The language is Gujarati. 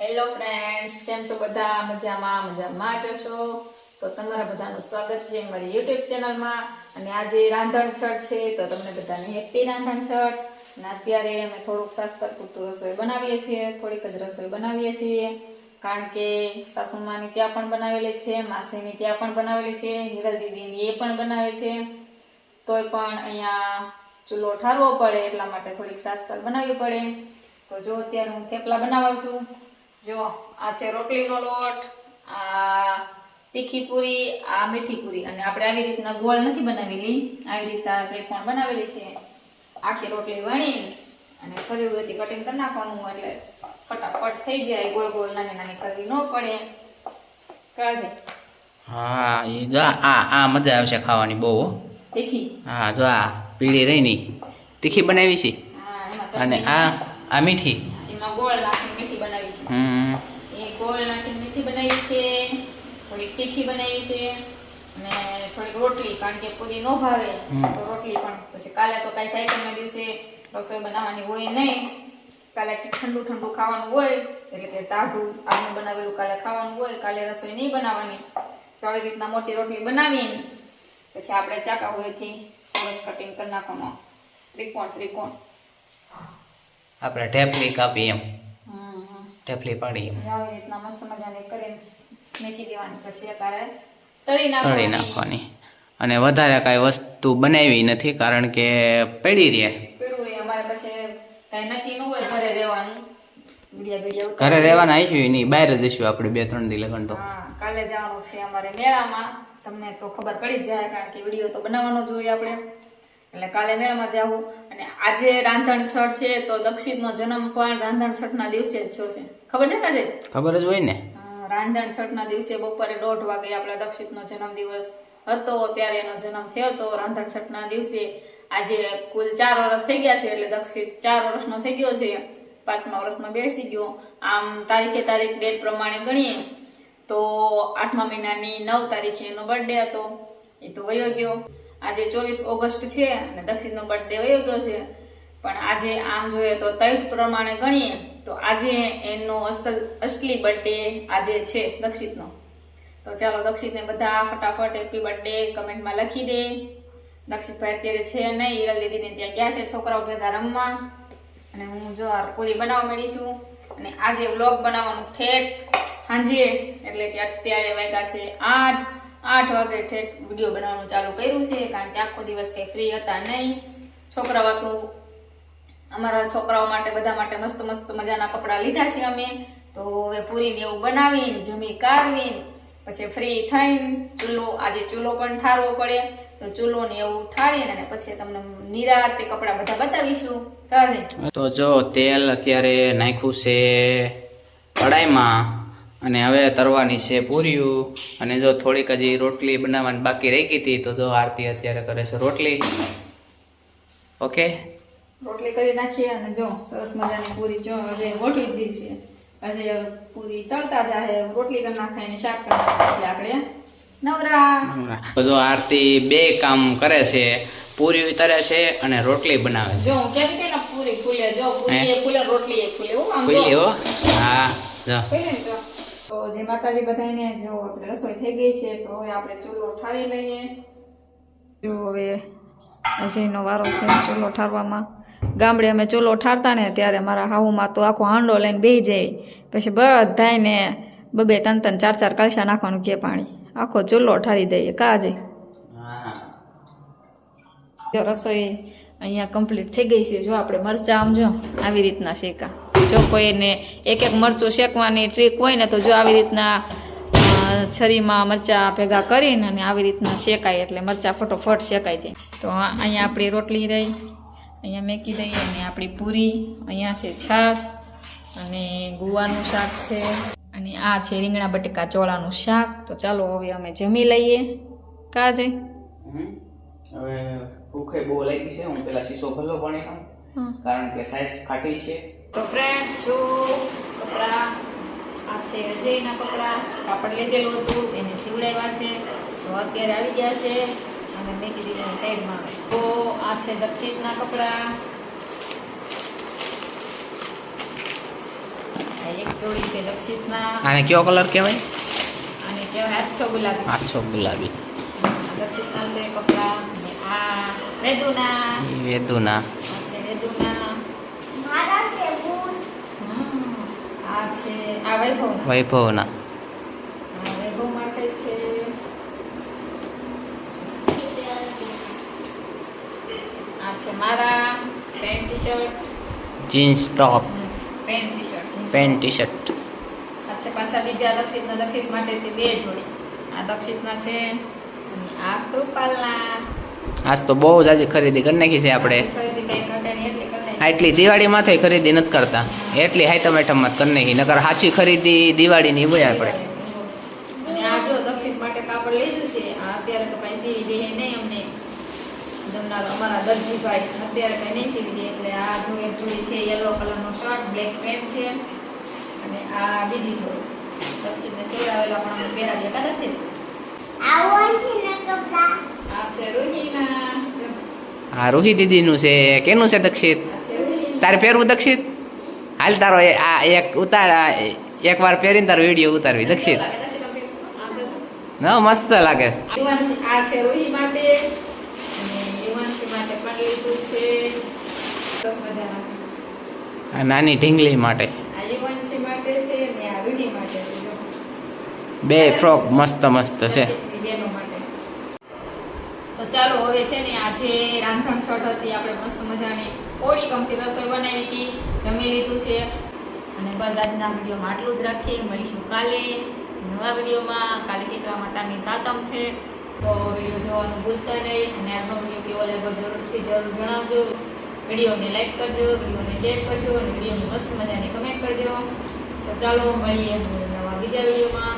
હેલો ફ્રેન્ડ્સ કેમ છો બધા? મજામાં? મજામાં જશો તો તમારા બધાનું સ્વાગત છે મારી યુટ્યુબ ચેનલમાં. અને આજે રાંધણ છઠ છે, તો તમને બધાને હેપી રાંધણ છઠ. અને અત્યારે અમે થોડુંક શાસ્ત્ર પૂરતું રસોઈ બનાવીએ છીએ, થોડીક જ રસોઈ બનાવીએ છીએ. કારણ કે સાસુમાની ત્યાં પણ બનાવેલી છે, માસીની ત્યાં પણ બનાવેલી છે, હિરલ દીદીની એ પણ બનાવે છે. તોય પણ અહીંયા ચૂલો ઠારવો પડે, એટલા માટે થોડીક શાસ્ત્ર બનાવવી પડે. તો જો અત્યારે હું થેપલા બનાવું છું. જો આ છે રોટલીનો લોટ આ તીખી પૂરી આ મીઠી પૂરી. અને આપણે આવી રીતના ગોળ નથી બનાવેલી. આવી રીતના ત્રિકોણ બનાવેલી છે? આખી રોટલી વણી અને શરીરથી કટિંગ કરી નાખવાનું એટલે ફટાફટ થઈ જાય. ગોળ ગોળ નાની નાની કરવી ન પડે. કાજે હા એ જો આ- આ મજા આવશે ખાવાની બહુ તીખી? હા જો આ પીળી રહી ની તીખી બનાવી છે? હા અને આ આ મીઠી. એમાં ગોળ નાખી હમ. એ ગોળ નાખીને મીઠી બનાવી છે થોડીક તીખી બનાવી છે અને થોડીક રોટલી કારણ કે પૂરી નો ભાવે તો રોટલી પણ. પછી કાલે તો કાંઈ સાયકલના દિવસે રસોઈ બનાવવાની હોય નહીં. કાલે ઠંડુ ઠંડુ ખાવાનું હોય એટલે કે ટાઢું આજનું બનાવેલું કાલે ખાવાનું હોય કાલે રસોઈ નહીં બનાવવાની. તો આવી રીતના મોટી રોટલી બનાવી પછી આપણે ચાકા હોયથી ચોરસ કટિંગ કરી નાખવાનો. ત્રિકોણ ત્રિકોણ. આપણે ઢેપલી કાપી એમ. ઢેફલી પાડી આવી રીતના મસ્ત મજાની કરીને મેકી દેવાની પછી એકારે તળી તળી નાખવાની. અને વધારે કાંઈ વસ્તુ બનાવી નથી કારણ કે પડી રહે. અમારે પછી કાંઈ નક્કી ન હોય ઘરે રહેવાનું. ઘરે રહેવાના આવીશું નહીં બહાર જ જઈશું આપણે બે ત્રણ દી લગન તો. કાલે જવાનું છે અમારે મેળામાં. તમને તો ખબર પડી જ જાય કારણ કે વીડિયો તો બનાવવાનો જ હોય આપણે. એટલે કાલે મેળામાં જવું અને આજે રાંધણ છઠ છે તો દક્ષિતનો જન્મ પણ રાંધણ છઠના દિવસે જ થયો છે. ખબર છે ને ખબર જ હોય ને. રાંધણ છઠના દિવસે બપોરે દોઢ વાગે આપણા દક્ષિતનો જન્મદિવસ હતો ત્યારે એનો જન્મ થયો હતો રાંધણ છઠના દિવસે આજે કુલ ચાર વર્ષ થઈ ગયા છે એટલે દક્ષિત ચાર વર્ષનો થઈ ગયો છે. પાંચમા વર્ષમાં બેસી ગયો. આમ તારીખે તારીખ ડેટ પ્રમાણે ગણીએ તો આઠમા મહિનાની નવ તારીખે એનો બર્થડે હતો. એ તો વયો ગયો. આજે ચોવીસ ઓગસ્ટ છે અને દક્ષિતનો બર્થડે વયો ગયો છે. પણ આજે આમ જોઈએ તો તારીખ પ્રમાણે ગણીએ તો આજે એનો અસલ, અસલી બર્થડે આજે છે દક્ષિતનો તો ચાલો દક્ષિતને બધા ફટાફટ હેપી બર્થડે કમેન્ટમાં લખી દે. દક્ષિતભાઈ અત્યારે છે નહીં ઈરલ દીદીને ત્યાં ગયા છે છોકરાઓ ભેગા રમવા. અને હું જો આ પૂરી બનાવવા છું. અને આજે વ્લોગ બનાવવાનું ઠેઠ સાંજે એટલે કે અત્યારે વાગ્યા છે આઠ. આઠ વાગે ઠેક વીડિયો બનાવવાનું ચાલુ કર્યું છે, કારણ કે આખો દિવસ કંઈ ફ્રી હતા નહીં. છોકરાઓ તો અમારા છોકરાઓ માટે, બધા માટે મસ્ત મસ્ત મજાના કપડાં લીધા છે અમે. તો હવે પૂરીને એવું બનાવીને, જમી કાઢવીને, પછી ફ્રી થઈને ચૂલો, આજે ચૂલો પણ ઠારવો પડે. તો ચૂલો ને એવું ઠારીને અને પછી તમને નિરાતે કપડાં બધા બતાવીશું. તો જો તેલ અત્યારે નાખ્યું છે કડાઈમાં અને હવે તરવાની છે પૂરીયું અને જો થોડીક હજી રોટલી બનાવવાની બાકી રહી ગઈ હતી તો જો આરતી અત્યારે કરે છે રોટલી. ઓકે? રોટલી કરી નાખીએ અને જો સરસ મજાની પૂરી જો હવે ગોઠવી દીધી છે. હજે પૂરી તળતા જાહે રોટલી કરી નાખાય અને શાક કરી નાખીએ આપણે નવરા. તો જો આરતી બે કામ કરે છે પૂરી તરે છે અને રોટલી બનાવે છે. જો કેમ કે પૂરી ફૂલે જો પૂરી ફૂલે રોટલી ફૂલે હું આમ જો. હા? જો. પહેલે ને જો. તો જે માતાજી બધાને જો આપણે રસોઈ થઈ ગઈ છે તો હવે આપણે ચૂલો ઠારી લઈએ. જો હવે અજયનો વારો છે ચૂલો ઠારવામાં. ગામડે અમે ચૂલો ઠારતા ને ત્યારે મારા હાઉમાં તો આખો હાંડો લઈને બેસી જાય. પછી બધાને બબે ત્રણ ત્રણ ચાર ચાર કલશા નાખવાનું કે પાણી. આખો ચૂલો ઠારી દઈએ. કાજે હા. જો રસોઈ અહીંયા કમ્પ્લીટ થઈ ગઈ છે. જો આપણે મરચાં આમ જો આવી રીતના શેકા. જો કોઈને એક એક મરચું શેકવાની ટ્રીક હોય ને તો જો આવી રીતના છરીમાં મરચાં ભેગા કરીને અને આવી રીતના શેકાય એટલે મરચાં ફટોફટ શેકાય જાય. તો અહીંયા આપણી રોટલી રહી. અહીંયા મેકી દઈએ અને આપણી પૂરી. અહીંયા છે છાશ અને ગુવાનું શાક છે. અને આ છે રીંગણા બટેકા ચોળાનું શાક. તો ચાલો હવે અમે જમી લઈએ. કાજે. હવે ભૂખે બહુ લાગી છે. હું પેલા શીશો ભલો પણ કારણ કે સાઈઝ ખાટી છે. તો ફ્રેન્ડ્સ જો કપડા આ છે અજયના કપડા. કાપડ લીધેલું હતું એને સીવડાવ્યા છે. તો અત્યારે આવી ગયા છે અને મેં કીધી સાઈડમાં. તો આ છે દક્ષિતના કપડા. એક જોડી છે દક્ષિતના આને કયો કલર કહેવાય? આછો ગુલાબી. આઠસો ગુલાબી. દક્ષિતના છે કપડા. આ વેદુના વૈભવના. Jeans top. Pant T shirt shirt પાછા બીજા દક્ષિતના. દક્ષિત માટે છે બે જોડી. આ દક્ષિતના છે આ કૃપાલના. આજ તો બહુ જ આજે ખરીદી કરી નાખી છે આપણે ખરીદી કઈ ઘટે નહીં એટલી દિવાળીમાં. દિવાળીમાંથી ખરીદી નથી કરતા. એટલી હાઈ જ કરી નહીં. નકર સાચી ખરીદી દિવાળીની હોય આપણે અમારા દરજીભાઈ અત્યારે કઈ નહીં સીવી દે એટલે આ જો એક જોડી છે યલો કલરનો શર્ટ બ્લેક પેન્ટ છે. અને આ બીજી જોડી. દક્ષિતને સીવડાવેલા પણ અમે પહેરાવીએ કા દક્ષિત છે આ છે રોહિના આ રૂહી દીદીનું છે. કેનું છે દક્ષિત. તારે પહેરવું દક્ષિત હાલ તારો આ એક ઉતાર આ એક વાર પહેરીને તારો વીડિયો ઉતારવી દક્ષિત. ન મસ્ત લાગે. આ નાની ઢીંગલી માટે. બે ફ્રોક મસ્ત મસ્ત છે ચાલો, હવે છે ને આજે રાંધણ છઠ હતી, આપણે મસ્ત મજાની ઓળી કમથી રસોઈ બનાવી હતી, જમી લીધું છે. અને બસ આજના વિડીયોમાં આટલું જ રાખીએ. મળીશું કાલે નવા વિડીયોમાં. કાલે શીતળા માતાની સાતમ છે. તો વીડિયો જોવાનું ભૂલતા નહીં. અને આજનો વીડિયો કેવો લાગ્યો જરૂરથી જરૂર જણાવજો. વિડીયોને લાઈક કરજો, વિડીયોને શેર કરજો, અને વિડીયોને મસ્ત મજાની કમેન્ટ કરજો. તો ચાલો, મળીએ નવા બીજા વિડીયોમાં.